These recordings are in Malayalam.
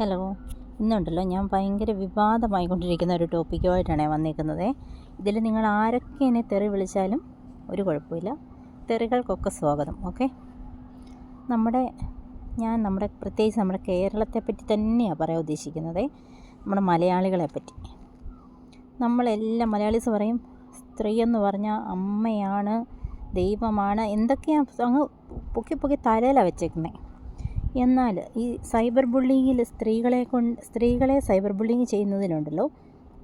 ഹലോ. ഇന്നുണ്ടല്ലോ ഞാൻ ഭയങ്കര വിവാദമായി കൊണ്ടിരിക്കുന്ന ഒരു ടോപ്പിക്കുമായിട്ടാണ് വന്നിരിക്കുന്നത് ഇതിൽ നിങ്ങൾ ആരൊക്കെ എന്നെ തെറി വിളിച്ചാലും ഒരു കുഴപ്പമില്ല. തെറികൾക്കൊക്കെ സ്വാഗതം ഓക്കെ? നമ്മുടെ ഞാൻ നമ്മുടെ പ്രത്യേകിച്ച് നമ്മുടെ കേരളത്തെ പറ്റി തന്നെയാണ് പറയാൻ ഉദ്ദേശിക്കുന്നത്. നമ്മുടെ മലയാളികളെ പറ്റി. നമ്മളെല്ലാം മലയാളീസ് പറയും സ്ത്രീ എന്ന് പറഞ്ഞാൽ അമ്മയാണ് ദൈവമാണ് എന്തൊക്കെയാണ് അങ്ങ് പൊക്കി പൊക്കി തലയിലാണ് വെച്ചേക്കുന്നത് എന്നാൽ ഈ സൈബർ ബുള്ളിങ്ങിൽ സ്ത്രീകളെ കൊണ്ട് സ്ത്രീകളെ സൈബർ ബുള്ളിങ് ചെയ്യുന്നതിനുണ്ടല്ലോ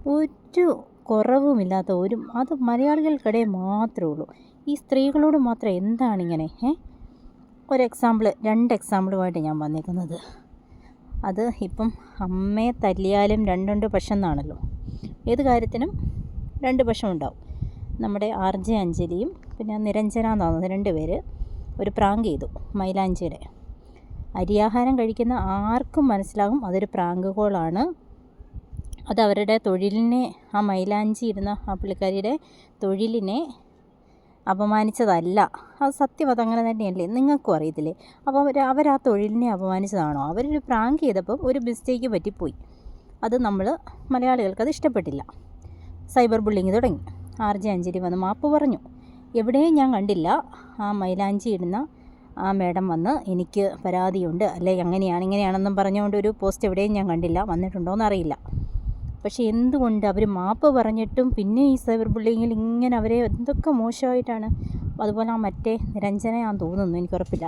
ഒരു കുറവുമില്ലാത്ത ഒരു അത് മലയാളികൾക്കിടയിൽ മാത്രമേ ഉള്ളൂ. ഈ സ്ത്രീകളോട് മാത്രം എന്താണിങ്ങനെ ഏ? ഒരു എക്സാമ്പിൾ രണ്ട് എക്സാമ്പിളുമായിട്ട് ഞാൻ വന്നിരിക്കുന്നത് അത് ഇപ്പം അമ്മയെ തല്ലിയാലും രണ്ടുണ്ട് പക്ഷെന്നാണല്ലോ. ഏത് കാര്യത്തിനും രണ്ട് പക്ഷം ഉണ്ടാവും നമ്മുടെ ആർ ജെ അഞ്ജലിയും പിന്നെ നിരഞ്ജന എന്നാണ് രണ്ട് പേര് ഒരു പ്രാങ്ക് ചെയ്തു മൈലാഞ്ചിയുടെ. അരിയാഹാരം കഴിക്കുന്ന ആർക്കും മനസ്സിലാകും. അതൊരു പ്രാങ്ക് കോളാണ് അത് അവരുടെ തൊഴിലിനെ ആ മൈലാഞ്ചി ഇരുന്ന ആ പുള്ളിക്കാരിയുടെ തൊഴിലിനെ അപമാനിച്ചതല്ല. അത് സത്യം അതങ്ങനെ തന്നെയല്ലേ? നിങ്ങൾക്കും അറിയത്തില്ലേ? അപ്പോൾ അവർ ആ തൊഴിലിനെ അപമാനിച്ചതാണോ? അവരൊരു പ്രാങ്ക് ചെയ്തപ്പം ഒരു മിസ്റ്റേക്ക് പറ്റിപ്പോയി. അത് നമ്മൾ മലയാളികൾക്ക് അത് ഇഷ്ടപ്പെട്ടില്ല. സൈബർ ബുള്ളിങ് തുടങ്ങി. ആർ ജെ അഞ്ജലി വന്ന് മാപ്പ് പറഞ്ഞു. എവിടെയും ഞാൻ കണ്ടില്ല. ആ മൈലാഞ്ചി ഇടുന്ന ആ മേഡം വന്ന് എനിക്ക് പരാതിയുണ്ട്. അല്ലെ അങ്ങനെയാണ് ഇങ്ങനെയാണെന്നും പറഞ്ഞുകൊണ്ട് ഒരു പോസ്റ്റ് എവിടെയും ഞാൻ കണ്ടില്ല. വന്നിട്ടുണ്ടോ എന്നറിയില്ല പക്ഷേ എന്തുകൊണ്ട് അവർ മാപ്പ് പറഞ്ഞിട്ടും പിന്നെ ഈ സൈബർ ബുള്ളിങ്ങിൽ ഇങ്ങനെ അവരെ എന്തൊക്കെ മോശമായിട്ടാണ്? അതുപോലെ ആ മറ്റേ നിരഞ്ജനയാന്ന് തോന്നുന്നു എനിക്കുറപ്പില്ല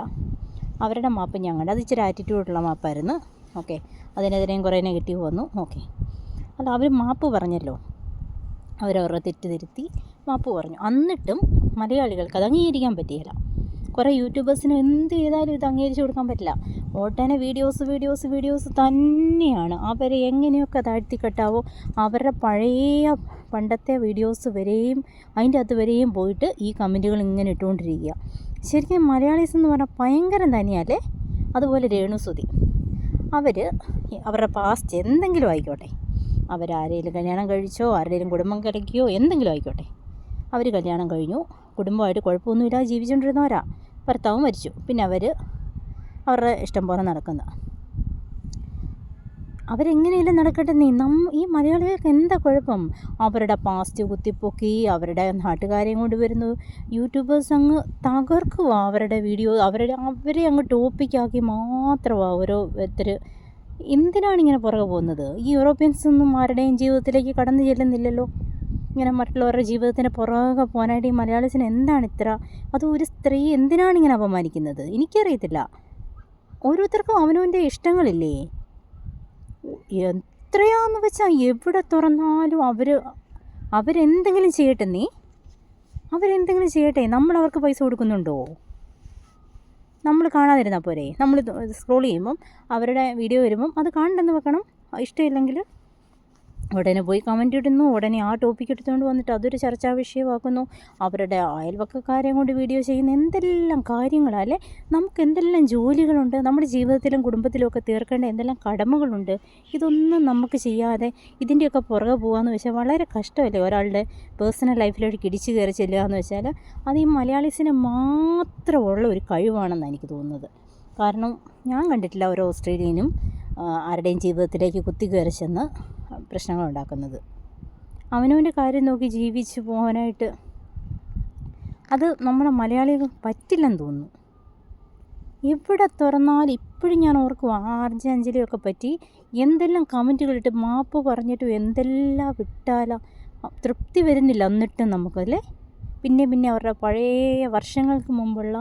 അവരുടെ മാപ്പ് ഞാൻ കണ്ടു. അത് ഇച്ചിരി ആറ്റിറ്റ്യൂഡുള്ള മാപ്പായിരുന്നു. ഓക്കെ. അതിനെതിരെയും കുറേ നെഗറ്റീവ് വന്നു. ഓക്കെ. അല്ല അവർ മാപ്പ് പറഞ്ഞല്ലോ. അവരവരുടെ തെറ്റ് തിരുത്തി മാപ്പ് പറഞ്ഞു. എന്നിട്ടും മലയാളികൾക്ക് അത് അംഗീകരിക്കാൻ പറ്റിയില്ല. കുറേ യൂട്യൂബേഴ്സിന് എന്ത് ചെയ്താലും ഇത് അംഗീകരിച്ചു കൊടുക്കാൻ പറ്റില്ല. ഓട്ടനെ വീഡിയോസ് വീഡിയോസ് വീഡിയോസ് തന്നെയാണ്. അവരെ എങ്ങനെയൊക്കെ താഴ്ത്തിക്കെട്ടാവോ അവരുടെ പഴയ പണ്ടത്തെ വീഡിയോസ് വരെയും അതിന്റെ അകത്ത് വരെയും പോയിട്ട് ഈ കമന്റുകൾ ഇങ്ങനെ ഇട്ടുകൊണ്ടിരിക്കുക. ശരിക്കും മലയാളീസ് എന്ന് പറഞ്ഞാൽ ഭയങ്കരം തന്നെയല്ലേ? അതുപോലെ രേണുസുതി അവർ അവരുടെ പാസ്റ്റ് എന്തെങ്കിലും ആയിക്കോട്ടെ. അവരാരെങ്കിലും കല്യാണം കഴിച്ചോ ആരുടെയും കുടുംബം കിടക്കുകയോ എന്തെങ്കിലും ആയിക്കോട്ടെ. അവർ കല്യാണം കഴിഞ്ഞു. കുടുംബമായിട്ട് കുഴപ്പമൊന്നുമില്ലാതെ ജീവിച്ചുകൊണ്ടിരുന്നവരാ. ഭർത്താവ് മരിച്ചു. പിന്നെ അവർ അവരുടെ ഇഷ്ടം പോലെ നടക്കുന്നു. അവരെങ്ങനെയെങ്കിലും നടക്കട്ടെ നീ. നം ഈ മലയാളികൾക്ക് എന്താ കുഴപ്പം? അവരുടെ പാസ്റ്റ് കുത്തിപ്പൊക്കി അവരുടെ നാട്ടുകാരെയും കൊണ്ട് വരുന്നു. യൂട്യൂബേഴ്സ് അങ്ങ് തകർക്കുക അവരുടെ വീഡിയോ അവരുടെ അവരെ അങ്ങ് ടോപ്പിക്കാക്കി മാത്രമാണ് ഓരോ ഓരോരുത്തർ എന്തിനാണ് ഇങ്ങനെ പുറകെ പോകുന്നത്? ഈ യൂറോപ്യൻസ് ഒന്നും ആരുടെയും ജീവിതത്തിലേക്ക് കടന്നു ചെല്ലുന്നില്ലല്ലോ. ഇങ്ങനെ മറ്റുള്ളവരുടെ ജീവിതത്തിന് പുറകെ പോകാനായിട്ട് ഈ മലയാളീസിന് എന്താണ് ഇത്ര? അത് ഒരു സ്ത്രീ എന്തിനാണ് ഇങ്ങനെ അപമാനിക്കുന്നത്? എനിക്കറിയത്തില്ല. ഓരോരുത്തർക്കും അവനവന്റെ ഇഷ്ടങ്ങളില്ലേ? എത്രയാന്ന് വെച്ചാൽ എവിടെ തുറന്നാലും അവർ അവരെന്തെങ്കിലും ചെയ്യട്ടെ നീ? അവരെന്തെങ്കിലും ചെയ്യട്ടെ? നമ്മൾ അവർക്ക് പൈസ കൊടുക്കുന്നുണ്ടോ? നമ്മൾ കാണാതിരുന്നാൽ പോരെ. നമ്മൾ സ്ക്രോൾ ചെയ്യുമ്പം അവരുടെ വീഡിയോ വരുമ്പം അത് കാണണ്ടെന്ന് വെക്കണം. ഇഷ്ടമില്ലെങ്കിൽ ഉടനെ പോയി കമന്റ് ഇടുന്നു. ഉടനെ ആ ടോപ്പിക് എടുത്തുകൊണ്ട് വന്നിട്ട് അതൊരു ചർച്ചാ വിഷയമാക്കുന്നു. അവരുടെ അയൽവക്കക്കാരെ കൊണ്ട് വീഡിയോ ചെയ്യുന്ന എന്തെല്ലാം കാര്യങ്ങളല്ലേ നമുക്ക് എന്തെല്ലാം ജോലികളുണ്ട്? നമ്മുടെ ജീവിതത്തിലും കുടുംബത്തിലും ഒക്കെ തീർക്കേണ്ട എന്തെല്ലാം കടമകളുണ്ട്? ഇതൊന്നും നമുക്ക് ചെയ്യാതെ ഇതിന്റെയൊക്കെ പുറകെ പോകാമെന്ന് വെച്ചാൽ വളരെ കഷ്ടമല്ലേ ഒരാളുടെ പേഴ്സണൽ ലൈഫിലേക്ക് ഇടിച്ചു കയറി ചെല്ലുക എന്ന് വെച്ചാൽ? അത് ഈ മലയാളീസിന് മാത്രമുള്ള ഒരു കഴിവാണെന്നാണ് എനിക്ക് തോന്നുന്നത്. കാരണം ഞാൻ കണ്ടിട്ടില്ല ഒരു ഓസ്ട്രേലിയനും ആരുടെയും ജീവിതത്തിലേക്ക് കുത്തിക്കയറി ചെന്ന് പ്രശ്നങ്ങളുണ്ടാക്കുന്നത് അവനവന്റെ കാര്യം നോക്കി ജീവിച്ച് പോകാനായിട്ട് അത് നമ്മുടെ മലയാളികൾ പറ്റില്ലെന്ന് തോന്നുന്നു. എവിടെ തുറന്നാൽ ഇപ്പോഴും ഞാൻ ഓർക്കും ആർജ അഞ്ജലിയൊക്കെ പറ്റി എന്തെല്ലാം കമന്റുകളിട്ട് മാപ്പ് പറഞ്ഞിട്ടും എന്തെല്ലാം വിട്ടാല തൃപ്തി വരുന്നില്ല എന്നിട്ടും നമുക്കല്ലേ? പിന്നെ പിന്നെ അവരുടെ പഴയ വർഷങ്ങൾക്ക് മുമ്പുള്ള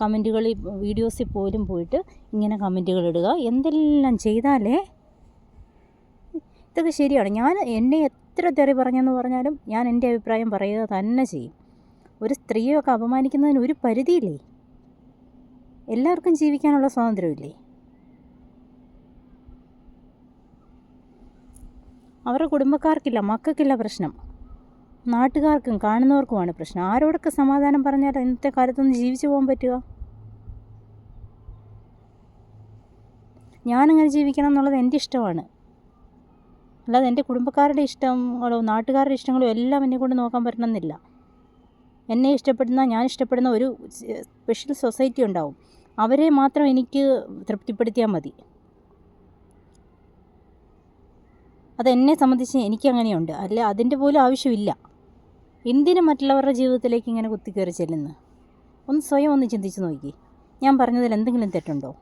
കമന്റുകളിൽ വീഡിയോസിൽ പോലും പോയിട്ട് ഇങ്ങനെ കമന്റുകൾ ഇടുക. എന്തെല്ലാം ചെയ്താലേ? ഇതൊക്കെ ശരിയാണ്. ഞാൻ എന്നെ എത്ര തെറി പറഞ്ഞെന്ന് പറഞ്ഞാലും ഞാൻ എന്റെ അഭിപ്രായം പറയുക തന്നെ ചെയ്യും. ഒരു സ്ത്രീയൊക്കെ അപമാനിക്കുന്നതിന് ഒരു പരിധിയില്ലേ? എല്ലാവർക്കും ജീവിക്കാനുള്ള സ്വാതന്ത്ര്യമില്ലേ? അവരുടെ കുടുംബക്കാർക്കില്ല മക്കൾക്കില്ല പ്രശ്നം. നാട്ടുകാർക്കും കാണുന്നവർക്കുമാണ് പ്രശ്നം. ആരോടൊക്കെ സമാധാനം പറഞ്ഞാൽ ഇന്നത്തെ കാലത്തൊന്ന് ജീവിച്ചു പോകാൻ പറ്റുക? ഞാനങ്ങനെ ജീവിക്കണം എന്നുള്ളത് എന്റെ ഇഷ്ടമാണ്. അല്ലാതെ എന്റെ കുടുംബക്കാരുടെ ഇഷ്ടങ്ങളോ നാട്ടുകാരുടെ ഇഷ്ടങ്ങളോ എല്ലാം എന്നെ കൊണ്ട് നോക്കാൻ പറ്റണമെന്നില്ല. എന്നെ ഇഷ്ടപ്പെടുന്ന ഞാൻ ഇഷ്ടപ്പെടുന്ന ഒരു സ്പെഷ്യൽ സൊസൈറ്റി ഉണ്ടാവും. അവരെ മാത്രം എനിക്ക് തൃപ്തിപ്പെടുത്തിയാൽ മതി. അതെന്നെ സംബന്ധിച്ച് എനിക്കങ്ങനെയുണ്ട് അല്ല അതിന്റെ പോലും ആവശ്യമില്ല. എന്തിനു മറ്റുള്ളവരുടെ ജീവിതത്തിലേക്ക് ഇങ്ങനെ കുത്തിക്കയറി ചെല്ലുന്നു? ഒന്ന് സ്വയം ഒന്ന് ചിന്തിച്ച് നോക്കി. ഞാൻ പറഞ്ഞതിൽ എന്തെങ്കിലും തെറ്റുണ്ടോ?